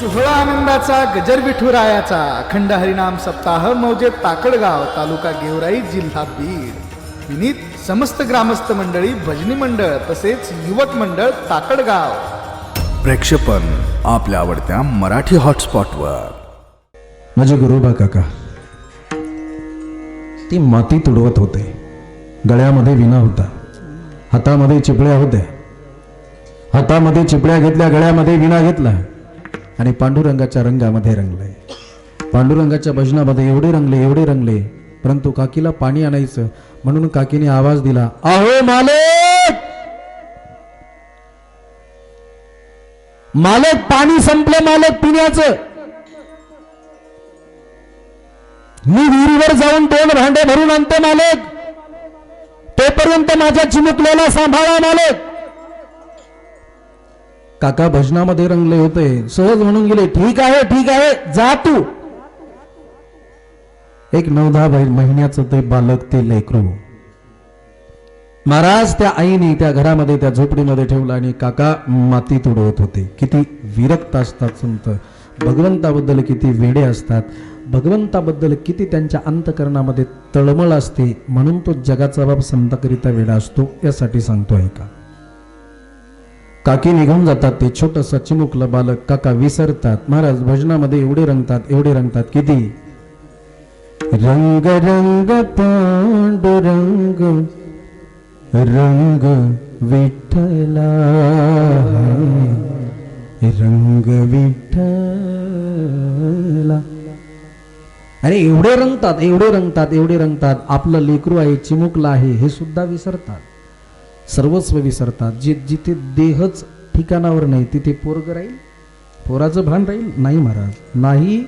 सोहळा आनंदाचा गजर विठुरायाचा अखंड हरिनाम सप्ताह मौजे ताकडगाव तालुका गेवराई जिल्हा बीड. विनीत समस्त ग्रामस्थ मंडळी भजनी मंडळ तसेच युवक मंडळ ताकडगाव. प्रेक्षेपण आपल्या आवडत्या मराठी हॉटस्पॉटवर. माझे गुरुबा काका ती माती तुडवत होते. गळ्यामध्ये विना होता. हातामध्ये चिपळ्या होत्या. हातामध्ये चिपळ्या घेतल्या गळ्यामध्ये विणा घेतला आणि पांडुरंगाच्या रंगामध्ये रंगले पांडुरंगाच्या भजनामध्ये एवढे रंगले एवढे रंगले. परंतु काकीला पाणी आणायचं म्हणून काकीने आवाज दिला आहो मालक! मालक पाणी संपलं मालक पिण्याचं. मी विहिरीवर जाऊन दोन भांडे भरून आणतो मालक. तोपर्यंत माझ्या चिमुकल्याला सांभाळा मालक. काका भजनामध्ये रंगले होते. सहज म्हणून गेले ठीक आहे ठीक आहे जा तू. एक नऊ दहा महिन्याचं ते बालक ते लेकरू. महाराज त्या आईने त्या घरामध्ये त्या झोपडीमध्ये ठेवलं आणि काका माती तुडवत होते. किती विरक्त असतात संत. भगवंताबद्दल किती वेडे असतात. भगवंताबद्दल किती त्यांच्या अंतकरणामध्ये तळमळ असते. म्हणून तो जगाचा बाब संताकरिता वेडा असतो यासाठी सांगतोय का? काकी निघून जातात ते छोटस चिमुकलं बालक. काका विसरतात. महाराज भजनामध्ये एवढे रंगतात एवढे रंगतात किती? रंग रंग पांडुरंग रंग विठ्ठला रंग विठ्ठला. अरे एवढे रंगतात एवढे रंगतात एवढे रंगतात. आपलं लेकरू आहे चिमुकलं आहे हे सुद्धा विसरतात. सर्वस्व विसरतात. जे जिथे देहच ठिकाणावर नाही तिथे पोरग राहील पोराचं भान राहील नाही महाराज. नाही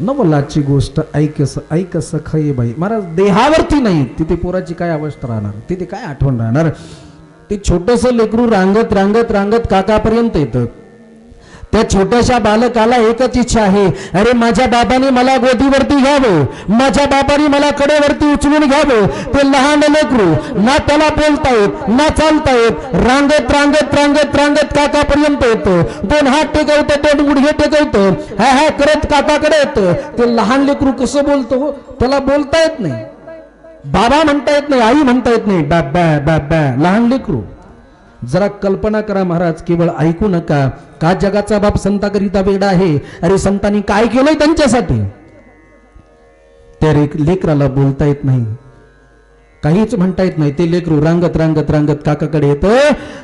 नवलाची गोष्ट ऐकस ऐकस खये बाई. महाराज देहावरती नाही तिथे पोराची काय अवस्था राहणार? तिथे काय आठवण राहणार? ते छोटस लेकरू रांगत रांगत रांगत काकापर्यंत येतं. त्या छोट्याशा बालकाला एकच इच्छा आहे. अरे माझ्या बाबाने मला गोदीवरती घ्यावं. माझ्या बाबाने मला कडेवरती उचलून घ्यावं. ते लहान लेकरू ना त्याला बोलता येत ना चालता येत रांगत रांगत रांगत रांगत काकापर्यंत येतो. दोन हात टेकवतो दोन गुडघे टेकवतो. हा हा करत काकाकडे येतं. ते लहान लेकरू कसं बोलतो हो? त्याला बोलता येत नाही. बाबा म्हणता येत नाही आई म्हणता येत नाही. बॅ बॅ लहान लेकरू. जरा कल्पना करा महाराज केवळ ऐकू नका. का जगाचा बाप संताकरिता वेगळा आहे? अरे संतांनी काय केलंय त्यांच्यासाठी? त्या रे- लेकराला बोलता येत नाही. काहीच म्हणता येत नाही. ते लेकरू रांगत रांगत रांगत काकाकडे येतं.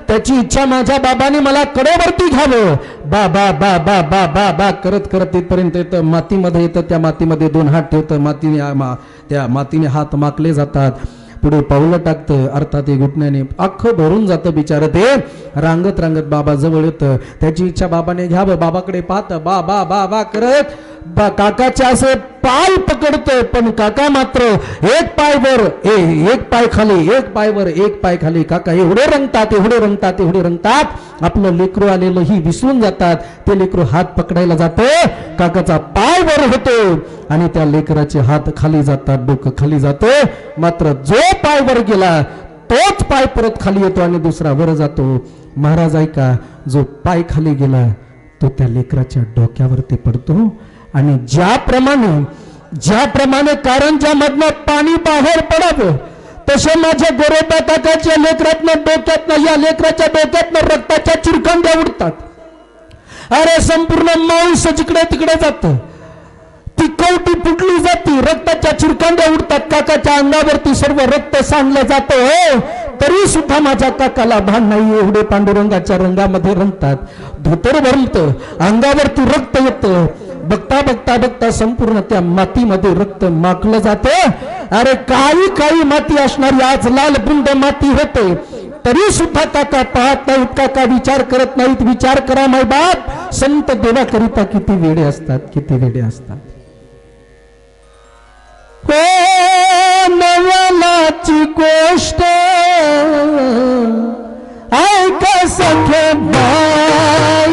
त्याची इच्छा माझ्या बाबाने मला कडेवरती घ्यावं. बा बा बा बा बा बा बा करत करत तिथपर्यंत येतं. मातीमध्ये येतं. त्या मातीमध्ये दोन हात ठेवतं. मातीने त्या मातीने हात माकले जातात. पुढे पावलं टाकतं अर्थात हे घुटण्याने अख्खं भरून जातं बिचारं ते. रांगत रांगत बाबा जवळ येतं. त्याची इच्छा बाबाने घ्यावं बाबाकडे पाहतं बा बा बा बा करत. बा काकाच्या असं पाय पकडतोय पण काका मात्र एक पाय वर ए एक पाय खाली एक पाय वर एक पाय खाली. काका एवढे रंगतात एवढे रंगतात एवढे रंगतात. आपलं लेकरू आलेलं ही विसरून जातात. ते लेकरू हात पकडायला जातो. काकाचा पाय वर होतो आणि त्या लेकराचे हात खाली जातात डोकं खाली जातो. मात्र जो पाय वर गेला तोच पाय परत खाली येतो आणि दुसरा वर जातो. महाराज ऐका जो पाय खाली गेला तो त्या लेकराच्या डोक्यावरती पडतो. आणि ज्याप्रमाणे ज्याप्रमाणे कारंच्या मधनं पाणी बाहेर पडावं तसे माझ्या गोरोबा काकाच्या लेकरातनं डोक्यातनं या लेकराच्या डोक्यातनं रक्ताच्या चिरखंड्या उडतात. अरे संपूर्ण मांस जिकडे तिकडे जातं. ती कवटी फुटली जाते रक्ताच्या चिरकांड्या उडतात. काकाच्या अंगावरती सर्व रक्त सांडलं जातं. हो तरी सुद्धा माझ्या काकाला भान नाही एवढे पांडुरंगाच्या रंगामध्ये रंगतात. धोतर भरत अंगावरती रक्त येतं. बघता बघता बघता संपूर्ण त्या मातीमध्ये रक्त माकलं जातं. अरे काही काही माती असणारी आज लाल बुंद माती होते. तरी सुद्धा काका पाहत नाहीत का विचार करत नाहीत. विचार करा माय बाप. संत देवाकरिता किती वेडे असतात किती वेडे असतात. हो नवलाची गोष्ट. ऐका सखे बाई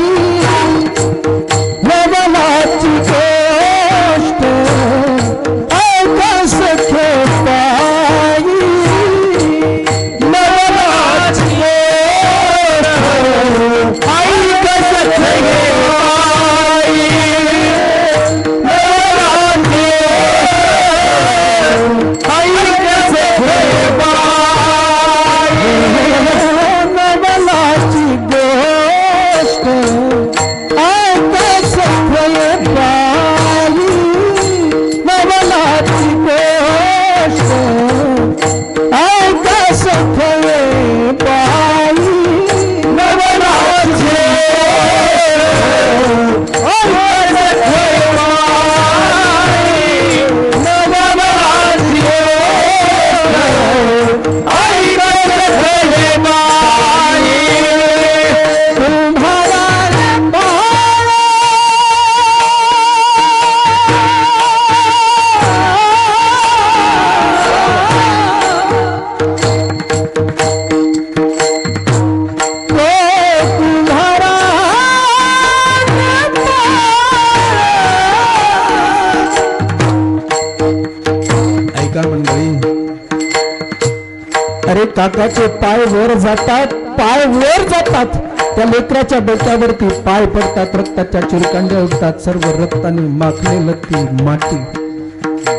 काकाचे पाय वर जातात पाय वर जातात. त्या लेकराच्या डोक्यावरती पाय पडतात रक्ताच्या चिरकांड्या उठतात सर्व रक्ताने माखलेलं ती माती.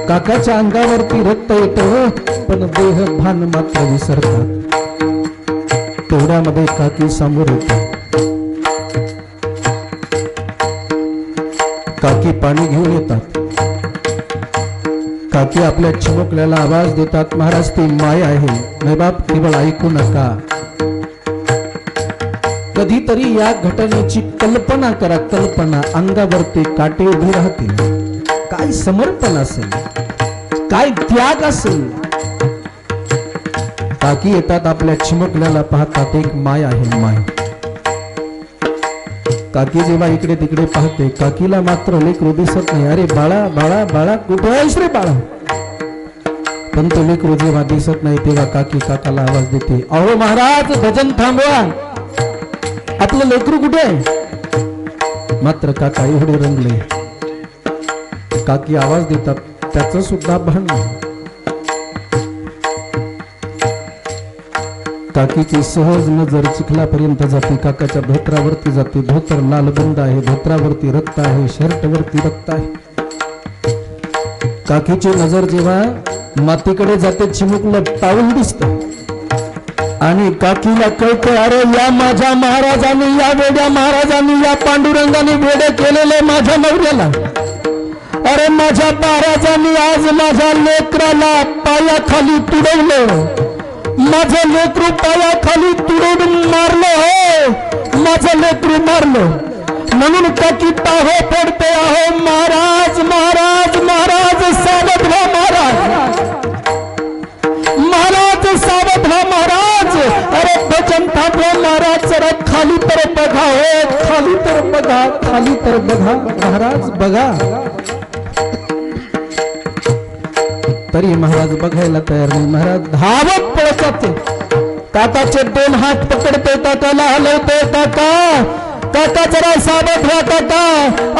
काकाच्या अंगावरती रक्त येतं पण देह भान मात्र विसरतात. तेवढ्यामध्ये काकी समोर येते. काकी पाणी घेऊन येतात. काकी आपल्या चिमुकल्याला आवाज देतात महाराज ती माय आहे. नाही बाप केवळ ऐकू नका. कधीतरी या घटनेची कल्पना करा कल्पना. अंगावरती काटे उभे राहतील. काय समर्पण असेल? काय त्याग असेल? काकी येतात आपल्या चिमुकल्याला पाहतात एक माय आहे माय. काकी जेव्हा इकडे तिकडे पाहते काकीला मात्र लेकरू दिसत नाही. अरे बाळा बाळा बाळा कुठे आहेस रे बाळा? पण तो लेकरू जेव्हा दिसत नाही तेव्हा काकी काकाला आवाज देते अहो महाराज भजन थांबवा. आपलं लेकरू कुठे आहे? मात्र काका एवढे रंगले. काकी आवाज देतात त्याच सुद्धा भान नाही. काकीची सहज नजर चिखलापर्यंत जाते काकाच्या धोत्रावरती जाते. धोतर लालबंद आहे धोत्रावरती रक्त आहे शर्टवरती रक्त आहे. काकीची नजर जेव्हा मातीकडे जाते चिमुकलं पाऊल दिसत. आणि काकीला कळतं अरे या माझ्या महाराजांनी या वेड्या महाराजांनी या पांडुरंगाने वेडे केलेले माझ्या नवऱ्याला. अरे माझ्या महाराजांनी आज माझ्या लेकराला पायाखाली तुडवलं माझं लेकरू पायाखाली तुडवून मारलं हो माझं लेकरू मारलं. म्हणून त्याची पाहो पडते आहो महाराज महाराज महाराज सावध व्हा महाराज. महाराज सावध व्हा महाराज. अरे भजन थांबवा महाराज जरा खाली तर बघा हो खाली तर बघा खाली तर बघा. महाराज बघा. तरी महाराज बघायला तयार नाही. महाराज धावत पळत काकाचे दोन हात पकडते काकाला हलवते काका काका जरा साबत व्हा काका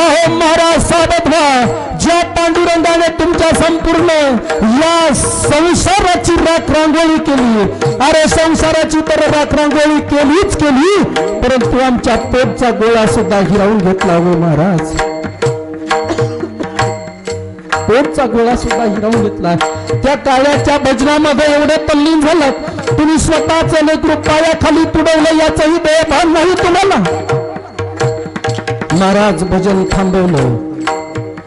अहो महाराज साबत व्हा. ज्या पांडुरंगाने तुमच्या संपूर्ण या संसाराची राख रांगोळी केली. अरे संसाराची तर राख रांगोळी केलीच केली. परंतु आमच्या पेटचा गोळा सुद्धा हिरावून घेतला हो महाराज. पोटचा गोळा सुद्धा हिरावून घेतला. त्या काळ्याच्या भजनामध्ये एवढे तल्लीन झालं तुम्ही स्वतःच लेकरू पायाखाली तुडवलं याचंही भान नाही तुम्हाला. महाराज भजन थांबवलं.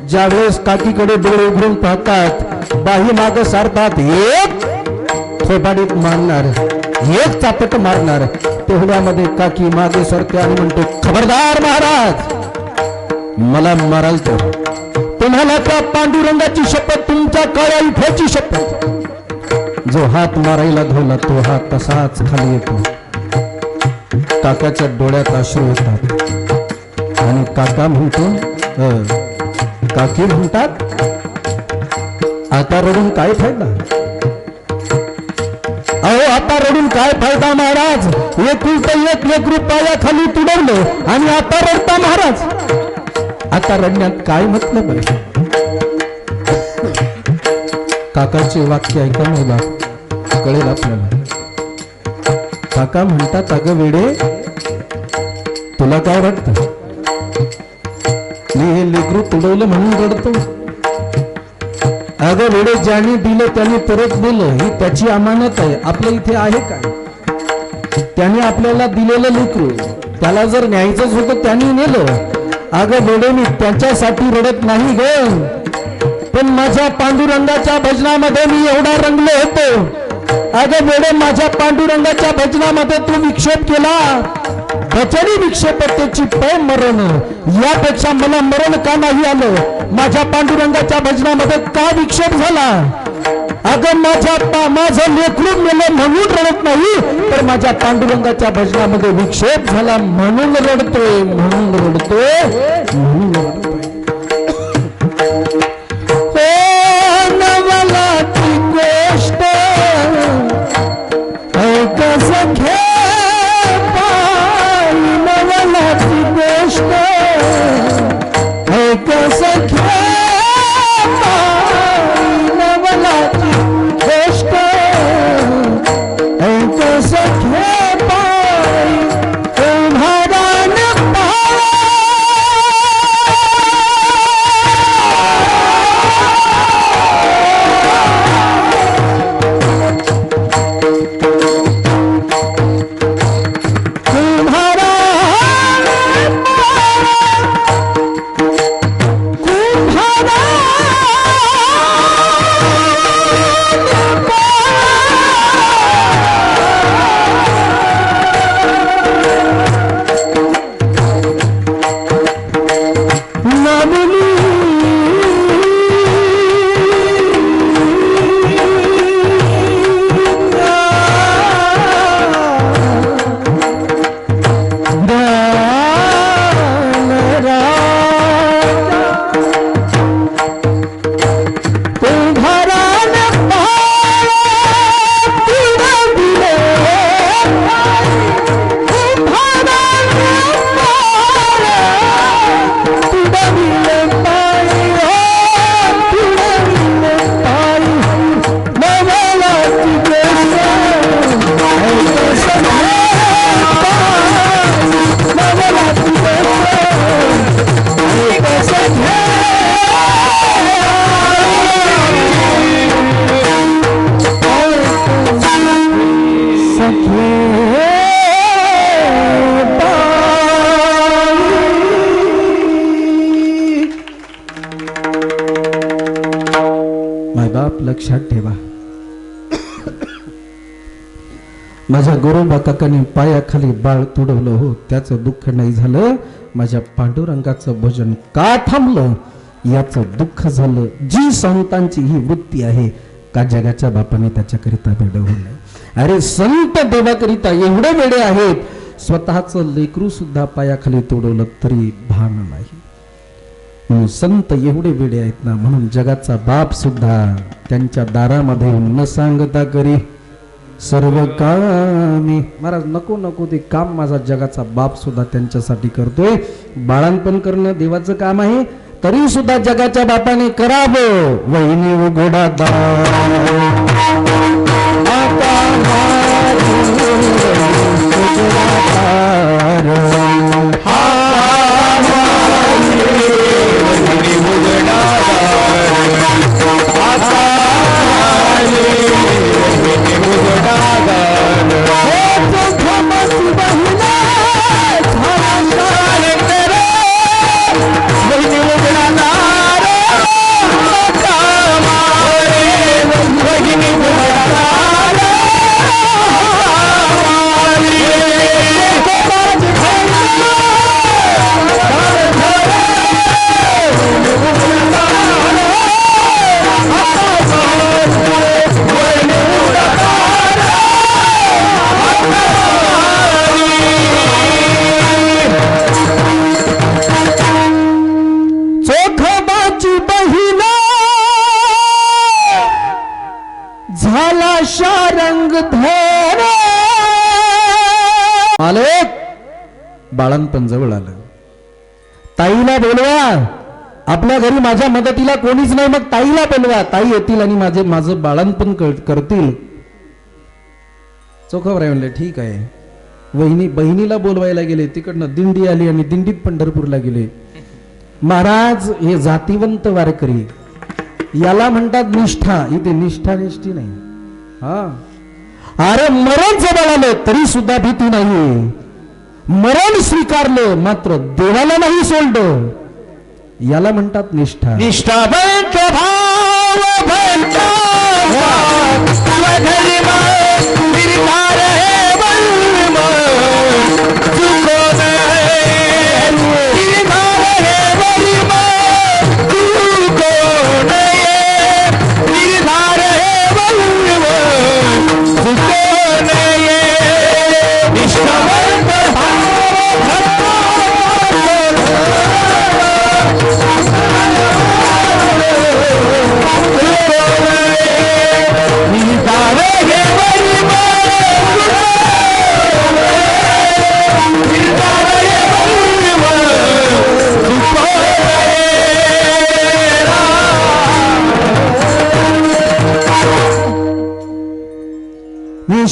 ज्यावेळेस काकीकडे डोळे उघडून पाहतात बाही माग सारतात एक थोबाडीत मारणार एक चापट मारणार. तेवढ्यामध्ये काकी मागे सरते आणि म्हणते खबरदार महाराज मला माराल तर. आम्हाला त्या पांडुरंगाची शपथ तुमच्या काळ्या इथ्याची शपथ. जो हात मारायला धोला तो हात तसाच खाली येतो. काकाच्या डोळ्यात अश्रू येतात. आणि काका म्हणतो काकी म्हणतात आता रडून काय फायदा? अहो आता रडून काय फायदा महाराज? एकुलत एक लेकरू पायाखाली तुडवलं आणि आता रडता महाराज? आता रडण्यात काय मतलब आहे? काकाचे वाक्य ऐका मला. कळेल आपल्याला. काका म्हणतात अगं वेडे तुला काय वाटत? मी हे लेकरू तुडवलं म्हणून रडतो. अगं वेडे ज्याने दिलं त्याने परत दिलं ही त्याची अमानत आहे. आपल्या इथे आहे काय? त्याने आपल्याला दिलेलं लेकरू. त्याला जर न्यायचंच होतं त्यांनी नेलं. अगं वेडे मी त्याच्यासाठी रडत नाही ग. पण माझ्या पांडुरंगाच्या भजनामध्ये मी एवढा रंगलो होतो. अगं वेडे माझ्या पांडुरंगाच्या भजनामध्ये तू विक्षेप केला. भजनी विक्षेपतेची पै मरण. यापेक्षा मला मरण का नाही आलं? माझ्या पांडुरंगाच्या भजनामध्ये का विक्षेप झाला? अगं माझ्या माझं लेखरूप मेलं म्हणून रडत नाही तर माझ्या पांडुरंगाच्या भजनामध्ये विक्षेप झाला म्हणून रडतोय म्हणून रडतोय म्हणून माझ्या गोरोबा काकाने पायाखाली बाळ तुडवलं हो त्याचं दुःख नाही झालं. माझ्या पांडुरंगाचं भजन का थांबलं? याचं दुःख झालं. जी संतांची ही वृत्ती आहे का जगाच्या बापाने त्याच्याकरिता वेड अरे संत देवाकरिता एवढे वेडे आहेत. स्वतःचं लेकरू सुद्धा पायाखाली तोडवलं तरी भान नाही. म्हणून संत एवढे वेडे आहेत ना म्हणून जगाचा बाप सुद्धा त्यांच्या दारामध्ये न सांगता करी सर्व कामी. महाराज नको नको ते काम माझा जगाचा बाप सुद्धा त्यांच्यासाठी करतोय. बाळांपण करणं देवाचं काम आहे. तरी सुद्धा जगाच्या बापाने करावं. वहिनी उघडा दार. झाला शारंग धर। मालक बाळांपण जवळ आलं. ताईला बोलवा. आपल्या घरी माझ्या मदतीला कोणीच नाही. मग ताईला बोलवा. ताई येतील आणि माझे माझं बाळांपण करतील. चोखवराय म्हणले ठीक आहे. वहिनी बहिणीला बोलवायला गेले. तिकडनं दिंडी आली आणि दिंडीत पंढरपूरला गेले. महाराज हे जातीवंत वारकरी. याला म्हणतात निष्ठा. इथे निष्ठा निष्ठी नाही. अरे मरण जवळ आलं तरी सुद्धा भीती नाही मरण स्वीकारलं मात्र देवाला नाही सोडलं. याला म्हणतात निष्ठा. निष्ठावंत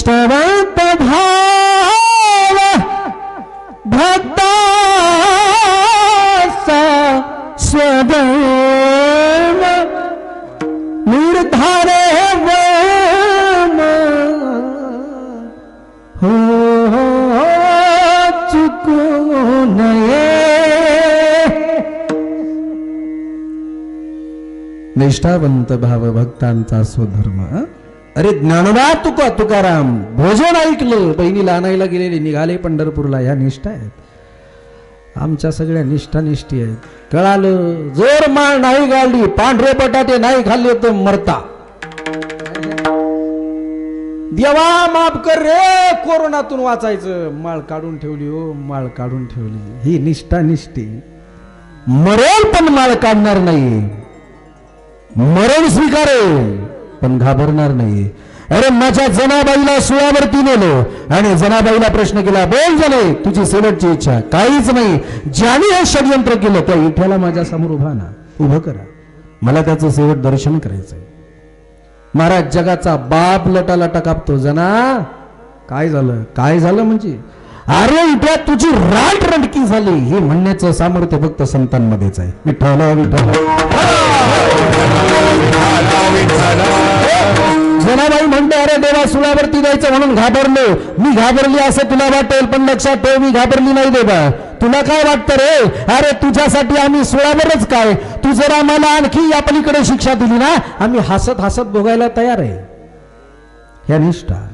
हो निष्ठावंत भाव भक्ताचा स्वधर्म निर्धार वम. हो हो, हो, चुकू नये निष्ठावंत भाव भक्तांचा स्वधर्म अरे ज्ञानदा तुका तुकाराम भोजन ऐकलं. बहिणीला आणायला गेलेले निघाले पंढरपूरला. या निष्ठा आहेत. आमच्या सगळ्या निष्ठा निष्ठी आहेत. कळालं जर माळ नाही गाळली पांढरे बटाटे नाही खाल्ले तर मरता. देवा माफ कर रे कोरोनातून वाचायचं. माळ काढून ठेवली हो माळ काढून ठेवली. ही निष्ठा निष्ठी मरेल पण माळ काढणार नाही. मरण स्वीकारेल. पण घाबरणार नाही अरे माझ्या जनाबाईला सुळावरती नेलो. आणि जनाबाईला प्रश्न केला बोल झाले तुझी शेवटची इच्छा. काहीच नाही. ज्याने हे षडयंत्र केलं त्या इठ्याला माझ्यासमोर उभा ना. उभं करा. मला त्याचं शेवट दर्शन करायचंय. महाराज जगाचा बाप लटा लटा कापतो जना. काय झालं? काय झालं म्हणजे? अरे इट्या तुझी राट रडकी झाली. हे म्हणण्याचं सामर्थ्य फक्त संतांमध्येच आहे. विठ्ठल विठ्ठल. जनाबाई म्हणते अरे देवा सुळावरती जायचं म्हणून घाबरलो. मी घाबरली असं तुला वाटेल पण लक्षात ठेव मी घाबरली नाही देवा. तुला काय वाटतं रे? अरे तुझ्यासाठी आम्ही सुळावरच काय? तू जर आम्हाला आणखी या पलीकडे शिक्षा दिली ना आम्ही हसत हसत भोगायला तयार आहे. ह्या निष्ठा.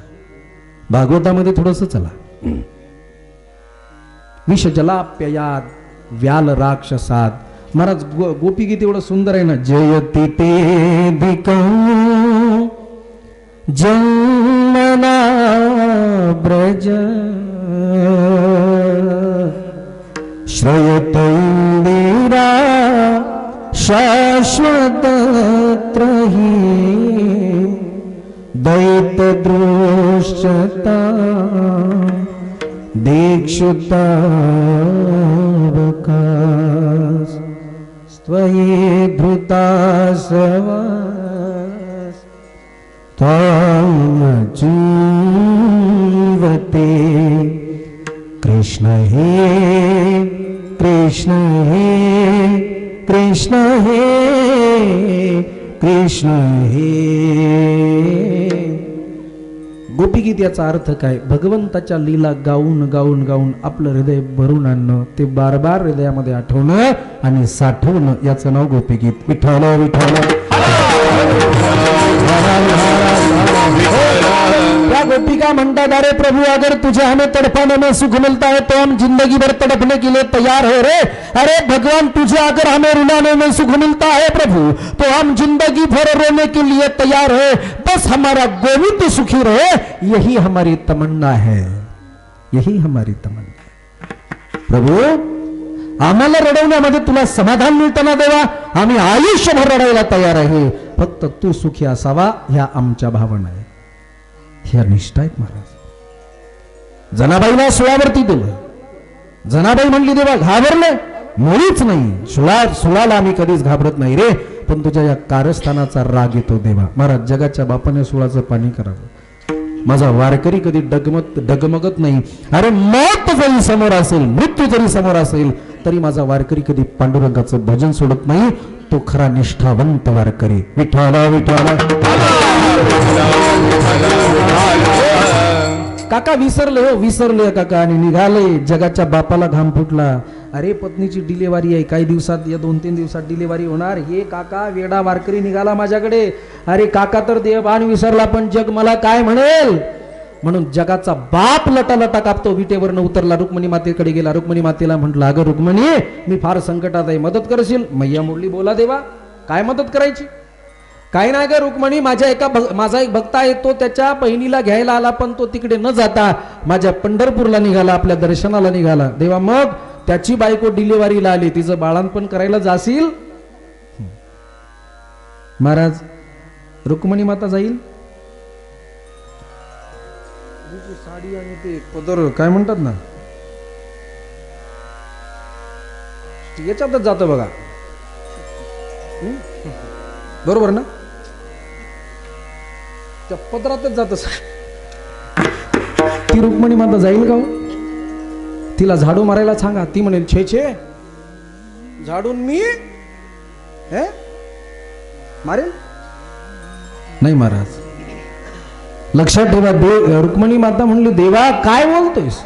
भागवतामध्ये थोडस चला. विष जलाप्ययात व्याल राक्षसात महाराज गो, गोपी गीत एवढं सुंदर आहे ना जयती ते दिकं जय कृष्ण हे. गोपीगीत याचा अर्थ काय? भगवंताच्या लीला गाऊन गाऊन गाऊन आपलं हृदय भरून आणणं ते बार बार हृदयामध्ये आठवणं आणि साठवणं याचं नाव गोपीगीत. विठ्ठल विठ्ठल. गोपिका म्हणतात अरे प्रभु, अगर तुझे हमें तड़पाने में सुख मिलता है तो हम ज़िंदगी भर तड़पने के लिए तैयार है रे। अरे भगवान, तुझे अगर हमें रुलाने में सुख मिलता है प्रभु तो हम ज़िंदगी भर रोने के लिए तैयार है। बस हमारा गोविंद सुखी रहे, यही हमारी तमन्ना है। यही हमारी तमन्ना है। प्रभु, आम्हाला रडवण्यामध्ये तुला समाधान मिळताना देवा, आम्ही आयुष्यभर रडायला तयार आहे. फक्त तू सुखी ह्या आमच्या भावना आहे ह्या निष्ठा आहेत महाराज. जनाबाईला सुळावरती दिलं जनाबाई म्हणली देवा घाबरलं. मुळीच नाही. सुळा सुळाला आम्ही कधीच घाबरत नाही रे. पण तुझ्या या कारस्थानाचा राग येतो देवा. महाराज जगाच्या बापाने सुळाचं पाणी करावं. माझा वारकरी कधी डगमत डगमगत नाही. अरे मौत जरी समोर असेल मृत्यू जरी समोर असेल तरी माझा वारकरी कधी पांडुरंगाचं भजन सोडत नाही. तो खरा निष्ठावंत वारकरी. विठ्ठल विठ्ठल. काका विसरले हो विसरले हो काका आणि निघाले. जगाच्या बापाला घाम फुटला. अरे पत्नीची डिलेवारी आहे. काही दिवसात या दोन तीन दिवसात डिलेवारी होणार. हे काका वेडा वारकरी निघाला माझ्याकडे. अरे काका तर देवभान विसरला पण जग मला काय म्हणेल? म्हणून जगाचा बाप लटा लटा कापतो. विटेवरनं उतरला रुक्मिणी मातेकडे गेला. रुक्मणी मातेला म्हटलं अगं रुक्मणी मी फार संकटात आहे. मदत करशील? मैया मुरली बोला देवा. काय मदत करायची? काही नाही का रुक्मणी माझ्या एका भग- माझा एक भक्त आहे तो त्याच्या बहिणीला घ्यायला आला पण तो तिकडे न जाता माझ्या पंढरपूरला निघाला आपल्या दर्शनाला निघाला. देवा मग त्याची बायको डिलिव्हरीला आली तिचं बाळांपण करायला जाशील? महाराज रुक्मणी माता जाईल? साडी आणि ते पदर काय म्हणतात ना? याच्यातच जातं बघा. बरोबर ना? त्या पदरातच जात ती रुक्मिणी माता जाईल का हो? तिला झाडू मारायला सांगा. ती म्हणेल छे छे झाडून मी हे मारेल? नाही महाराज. लक्षात ठेवा देव रुक्मिणी माता म्हणली देवा काय बोलतोयस?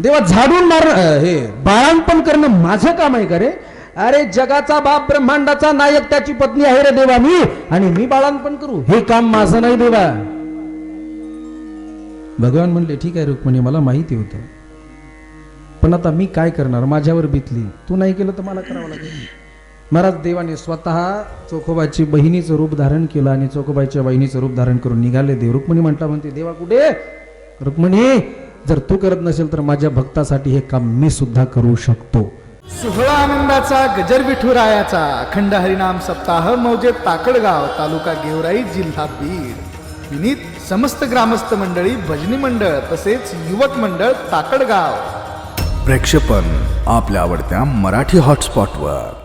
देवा झाडून मार हे बाळांपण करणं माझं काम आहे का रे? अरे जगाचा बाप ब्रह्मांडाचा नायक त्याची पत्नी आहे रे देवा मी. आणि मी बाळांपण करू. हे काम माझं नाही देवा. भगवान म्हणले ठीक आहे रुक्मिणी मला माहिती होतं. पण आता मी काय करणार? माझ्यावर बितली. तू नाही केलं तर मला करावं लागेल. महाराज देवाने स्वतः चोखोबाची बहिणीचं रूप धारण केलं आणि चोखोबाईच्या बहिणीचं रूप धारण करून निघाले. देव रुक्मणी म्हणता म्हणते देवा कुठे? रुक्मिणी जर तू करत नसेल तर माझ्या भक्तासाठी हे काम मी सुद्धा करू शकतो. सोहळा आनंदाचा गजर विठुरायाचा अखंड हरिनाम सप्ताह मौजे ताकडगाव तालुका गेवराई जिल्हा बीड. विनीत समस्त ग्रामस्थ मंडळी भजनी मंडळ तसेच युवक मंडळ ताकडगाव. प्रेक्षेपण आपल्या आवडत्या मराठी हॉटस्पॉटवर